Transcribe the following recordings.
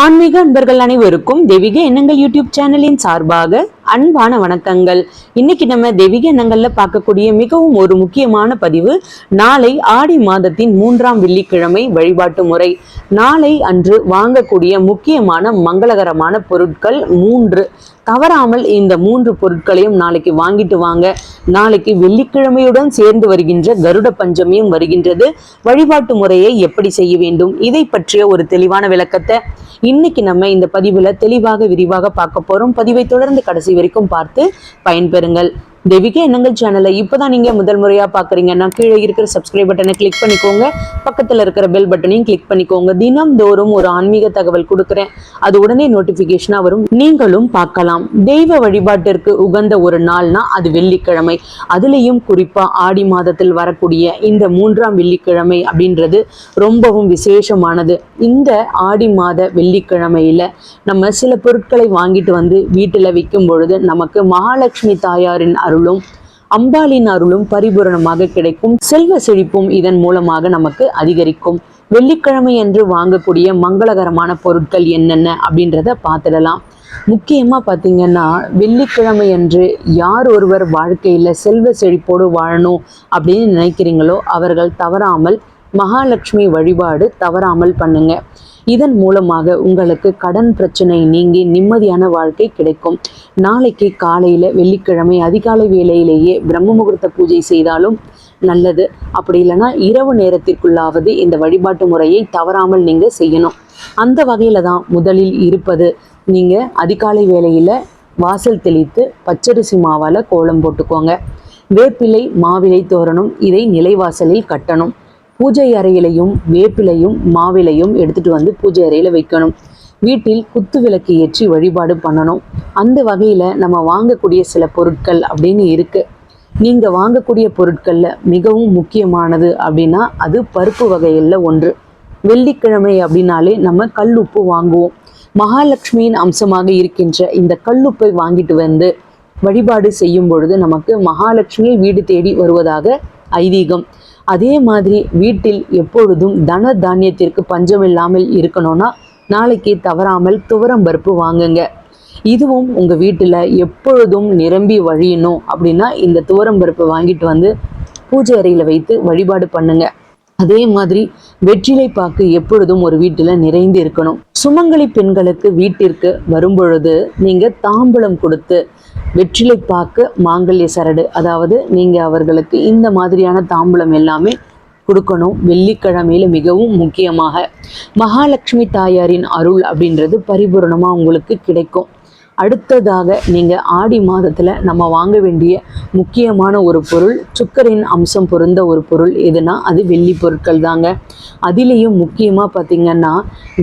ஆன்மீக அன்பர்கள் அனைவருக்கும் தெய்வீக எண்ணங்கள் யூடியூப் சேனலின் சார்பாக அன்பான வணக்கங்கள். இன்னைக்கு நம்ம தெய்வீக எண்ணங்கள்ல பார்க்கக்கூடிய மிகவும் ஒரு முக்கியமான பதிவு நாளை ஆடி மாதத்தின் மூன்றாம் வெள்ளிக்கிழமை வழிபாட்டு முறை. நாளை அன்று வாங்கக்கூடிய முக்கியமான மங்களகரமான பொருட்கள் மூன்று. தவறாமல் இந்த மூன்று பொருட்களையும் நாளைக்கு வாங்கிட்டு வாங்க. நாளைக்கு வெள்ளிக்கிழமையுடன் சேர்ந்து வருகின்ற கருட பஞ்சமியும் வருகின்றது. வழிபாட்டு முறையை எப்படி செய்ய வேண்டும்? இதை பற்றிய ஒரு தெளிவான விளக்கத்தை இன்னைக்கு நம்ம இந்த பதிவுல தெளிவாக விரிவாக பார்க்க போறோம். பதிவை தொடர்ந்து கடைசி வரைக்கும் பார்த்து பயன்பெறுங்கள். தெய்வீக எண்ணங்கள் சேனலை இப்போதான் நீங்கள் முதல் முறையாக பார்க்குறீங்கன்னா கீழே இருக்கிற சப்ஸ்கிரைப் பட்டனை கிளிக் பண்ணிக்கோங்க. பக்கத்தில் இருக்கிற பெல் பட்டனையும் கிளிக் பண்ணிக்கோங்க. தினம்தோறும் ஒரு ஆன்மீக தகவல் கொடுக்குறேன். அது உடனே நோட்டிஃபிகேஷனாக வரும். நீங்களும் பார்க்கலாம். தெய்வ வழிபாட்டிற்கு உகந்த ஒரு நாள்னா அது வெள்ளிக்கிழமை. அதுலேயும் குறிப்பாக ஆடி மாதத்தில் வரக்கூடிய இந்த மூன்றாம் வெள்ளிக்கிழமை அப்படின்றது ரொம்பவும் விசேஷமானது. இந்த ஆடி மாத வெள்ளிக்கிழமையில் நம்ம சில பொருட்களை வாங்கிட்டு வந்து வீட்டில் விற்கும் பொழுது நமக்கு மகாலட்சுமி தாயாரின் அருளும் அம்பாளின் அருளும் பரிபூரணமாக கிடைக்கும். செல்வ செழிப்பும் இதன் மூலமாக நமக்கு அதிகரிக்கும். வெள்ளிக்கிழமை அன்று வாங்கக்கூடிய மங்களகரமான பொருட்கள் என்னென்ன அப்படின்றத பார்த்துடலாம். முக்கியமாக பார்த்தீங்கன்னா வெள்ளிக்கிழமை அன்று யார் ஒருவர் வாழ்க்கையில் செல்வ செழிப்போடு வாழணும் அப்படின்னு நினைக்கிறீங்களோ அவர்கள் தவறாமல் மகாலட்சுமி வழிபாடு தவறாமல் பண்ணுங்கள் இதன் மூலமாக உங்களுக்கு கடன் பிரச்சனை நீங்கி நிம்மதியான வாழ்க்கை கிடைக்கும். நாளைக்கு காலையில் வெள்ளிக்கிழமை அதிகாலை வேளையிலேயே பிரம்ம முகூர்த்த பூஜை செய்தாலும் நல்லது. அப்படி இல்லைன்னா இரவு நேரத்திற்குள்ளாவது இந்த வழிபாட்டு முறையை தவறாமல் நீங்கள் செய்யணும். அந்த வகையில் தான் முதலில் இருப்பது. நீங்கள் அதிகாலை வேளையில் வாசல் தெளித்து பச்சரிசி மாவால் கோலம் போட்டுக்கோங்க. வேப்பிலை மாவிலை தோரணம் இதை நிலைவாசலில் கட்டணும். பூஜை அறையிலையும் வேப்பிலையும் மாவிலையும் எடுத்துட்டு வந்து பூஜை அறையில் வைக்கணும். வீட்டில் குத்து விளக்கு ஏற்றி வழிபாடு பண்ணணும். அந்த வகையில் நம்ம வாங்கக்கூடிய சில பொருட்கள் அப்படின்னு இருக்கு. நீங்கள் வாங்கக்கூடிய பொருட்களில் மிகவும் முக்கியமானது அப்படின்னா அது பருப்பு வகையில் ஒன்று. வெள்ளிக்கிழமை அப்படின்னாலே நம்ம கல்லுப்பு வாங்குவோம். மகாலட்சுமியின் அம்சமாக இருக்கின்ற இந்த கல்லுப்பை வாங்கிட்டு வந்து வழிபாடு செய்யும் பொழுது நமக்கு மகாலட்சுமி வீடு தேடி வருவதாக ஐதீகம். அதே மாதிரி வீட்டில் எப்பொழுதும் தன தானியத்திற்கு பஞ்சம் இல்லாமல் இருக்கணும்னா நாளைக்கு தவறாமல் துவரம் பருப்பு வாங்குங்க. இதுவும் உங்கள் வீட்டில் எப்பொழுதும் நிரம்பி வழியணும் அப்படின்னா இந்த துவரம் பருப்பு வாங்கிட்டு வந்து பூஜை அறையில் வைத்து வழிபாடு பண்ணுங்க. அதே மாதிரி வெற்றிலை பாக்கு எப்பொழுதும் ஒரு வீட்டில் நிறைந்து இருக்கணும் சுமங்கலி பெண்களுக்கு வீட்டிற்கு வரும்பொழுது நீங்கள் தாம்பூலம் கொடுத்து வெற்றிலை பாக்கு மாங்கல்ய சரடு. அதாவது நீங்கள் அவர்களுக்கு இந்த மாதிரியான தாம்பூலம் எல்லாமே கொடுக்கணும். வெள்ளிக்கிழமையில மிகவும் முக்கியமாக. மகாலட்சுமி தாயாரின் அருள் அப்படின்றது பரிபூரணமாக உங்களுக்கு கிடைக்கும். அடுத்ததாக நீங்கள் ஆடி மாதத்தில் நம்ம வாங்க வேண்டிய முக்கியமான ஒரு பொருள் சுக்கரின் அம்சம் பொருந்த ஒரு பொருள் எதுனா அது வெள்ளி பொருட்கள் தாங்க. அதிலேயும் முக்கியமாக பார்த்தீங்கன்னா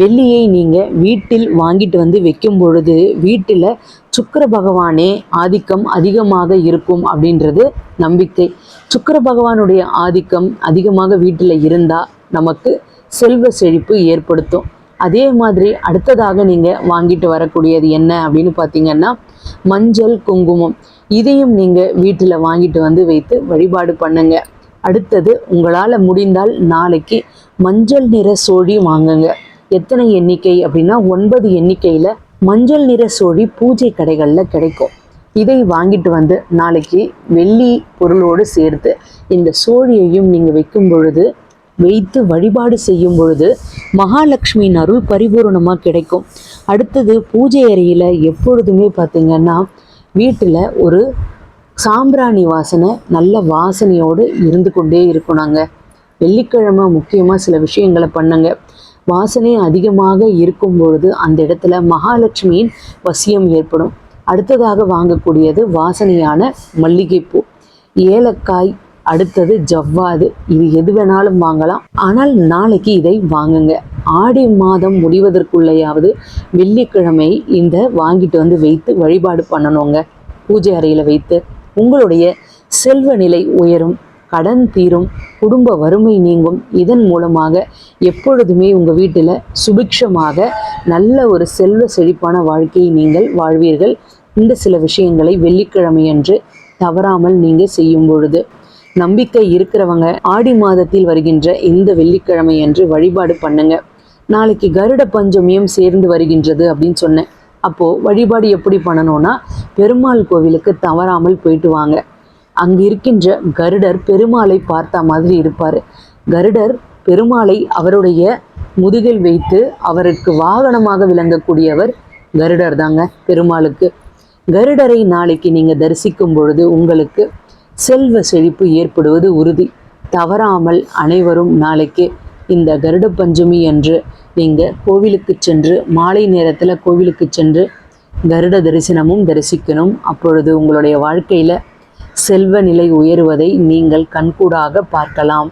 வெள்ளியை நீங்கள் வீட்டில் வாங்கிட்டு வந்து வைக்கும் பொழுது வீட்டில் சுக்கர பகவானே ஆதிக்கம் அதிகமாக இருக்கும் அப்படின்றது நம்பிக்கை. சுக்கர பகவானுடைய ஆதிக்கம் அதிகமாக வீட்டில் இருந்தால் நமக்கு செல்வ செழிப்பு ஏற்படுத்தும். அதே மாதிரி அடுத்ததாக நீங்கள் வாங்கிட்டு வரக்கூடியது என்ன அப்படின்னு பார்த்தீங்கன்னா மஞ்சள் குங்குமம். இதையும் நீங்கள் வீட்டில் வாங்கிட்டு வந்து வைத்து வழிபாடு பண்ணுங்க. அடுத்தது உங்களால் முடிந்தால் நாளைக்கு மஞ்சள் நிற சோழி வாங்குங்க. எத்தனை எண்ணிக்கை அப்படின்னா ஒன்பது எண்ணிக்கையில் மஞ்சள் நிற சோழி பூஜை கடைகளில் கிடைக்கும். இதை வாங்கிட்டு வந்து நாளைக்கு வெள்ளி பொருளோடு சேர்த்து இந்த சோழியையும் நீங்கள் வைக்கும் பொழுது வைத்து வழிபாடு செய்யும் பொழுது மகாலட்சுமியின் அருள் பரிபூரணமாக கிடைக்கும். அடுத்தது பூஜை அறையில் எப்பொழுதுமே பார்த்திங்கன்னா வீட்டில் ஒரு சாம்பிராணி வாசனை நல்ல வாசனையோடு இருந்து கொண்டே இருக்கும் வெள்ளிக்கிழமை முக்கியமாக சில விஷயங்களை பண்ணுங்க. வாசனை அதிகமாக இருக்கும் பொழுது அந்த இடத்துல மகாலட்சுமியின் வசியம் ஏற்படும். அடுத்ததாக வாங்கக்கூடியது வாசனையான மல்லிகைப்பூ. ஏலக்காய் அடுத்தது ஜவ்வாது. இது எது வேணாலும் வாங்கலாம். ஆனால் நாளைக்கு இதை வாங்குங்க. ஆடி மாதம் முடிவதற்குள்ளேயாவது வெள்ளிக்கிழமை இந்த வாங்கிட்டு வந்து வைத்து வழிபாடு பண்ணணுங்க. பூஜை அறையில் வைத்து உங்களுடைய செல்வ நிலை உயரும் கடன் தீரும் குடும்ப வறுமை நீங்கும். இதன் மூலமாக எப்பொழுதுமே உங்கள் வீட்டில் சுபிக்ஷமாக நல்ல ஒரு செல்வ செழிப்பான வாழ்க்கையை நீங்கள் வாழ்வீர்கள். இந்த சில விஷயங்களை வெள்ளிக்கிழமையன்று தவறாமல் நீங்கள் செய்யும் பொழுது நம்பிக்கை இருக்கிறவங்க ஆடி மாதத்தில் வருகின்ற இந்த வெள்ளிக்கிழமை என்று வழிபாடு பண்ணுங்க. நாளைக்கு கருட பஞ்சமியும் சேர்ந்து வருகின்றது அப்படின்னு சொன்னேன். அப்போ வழிபாடு எப்படி பண்ணணும்னா பெருமாள் கோவிலுக்கு தவறாமல் போயிட்டு வாங்க. அங்கு இருக்கின்ற கருடர் பெருமாளை பார்த்த மாதிரி இருப்பார். கருடர் பெருமாளை அவருடைய முதுகில் வைத்து அவருக்கு வாகனமாக விளங்கக்கூடியவர் கருடர் தாங்க பெருமாளுக்கு. கருடரை நாளைக்கு நீங்க தரிசிக்கும் பொழுது உங்களுக்கு செல்வ செழிப்பு ஏற்படுவது உறுதி. தவறாமல் அனைவரும் நாளைக்கு இந்த கருட பஞ்சமி அன்று நீங்கள் கோவிலுக்கு சென்று மாலை நேரத்தில் கோவிலுக்கு சென்று கருட தரிசனமும் தரிசிக்கணும். அப்பொழுது உங்களுடைய வாழ்க்கையில் செல்வ நிலை உயருவதை நீங்கள் கண்கூடாக பார்க்கலாம்.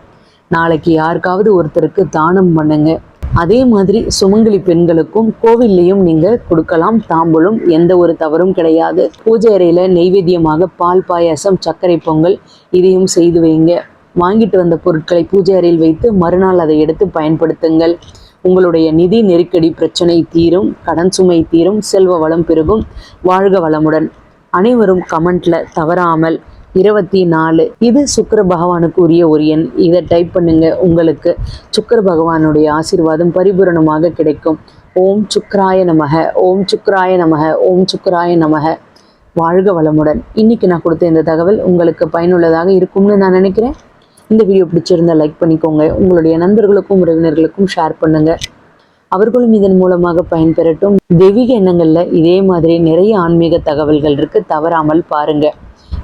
நாளைக்கு யாருக்காவது ஒருத்தருக்கு தானம் பண்ணுங்கள் அதே மாதிரி சுமங்கலி பெண்களுக்கும் கோவில்லையும் நீங்க கொடுக்கலாம். தாம்பூலம் எந்த ஒரு தவறும் கிடையாது. பூஜை அறையில நெய்வேத்தியமாக பால் பாயாசம் சர்க்கரை பொங்கல் இதையும் செய்து வைங்க. வாங்கிட்டு வந்த பொருட்களை பூஜை அறையில் வைத்து மறுநாள் அதை எடுத்து பயன்படுத்துங்கள். உங்களுடைய நிதி நெருக்கடி பிரச்சனை தீரும். கடன் சுமை தீரும். செல்வ வளம் பெருகும். வாழ்க வளமுடன். அனைவரும் கமெண்ட்ல தவறாமல் இருபத்தி நாலு. இது சுக்கர பகவானுக்கு உரிய ஒரு எண். இதை டைப் பண்ணுங்க. உங்களுக்கு சுக்கர பகவானுடைய ஆசீர்வாதம் பரிபூரணமாக கிடைக்கும். ஓம் சுக்ராய நமக. ஓம் சுக்ராய நமக. ஓம் சுக்ராய நமக. வாழ்க வளமுடன். இன்னைக்கு நான் கொடுத்த இந்த தகவல் உங்களுக்கு பயனுள்ளதாக இருக்கும்னு நான் நினைக்கிறேன். இந்த வீடியோ பிடிச்சிருந்தா லைக் பண்ணிக்கோங்க. உங்களுடைய நண்பர்களுக்கும் உறவினர்களுக்கும் ஷேர் பண்ணுங்க. அவர்களும் இதன் மூலமாக பயன்பெறட்டும். தெய்வீக எண்ணங்களில் இதே மாதிரி நிறைய ஆன்மீக தகவல்கள் இருக்கு. தவறாமல் பாருங்கள்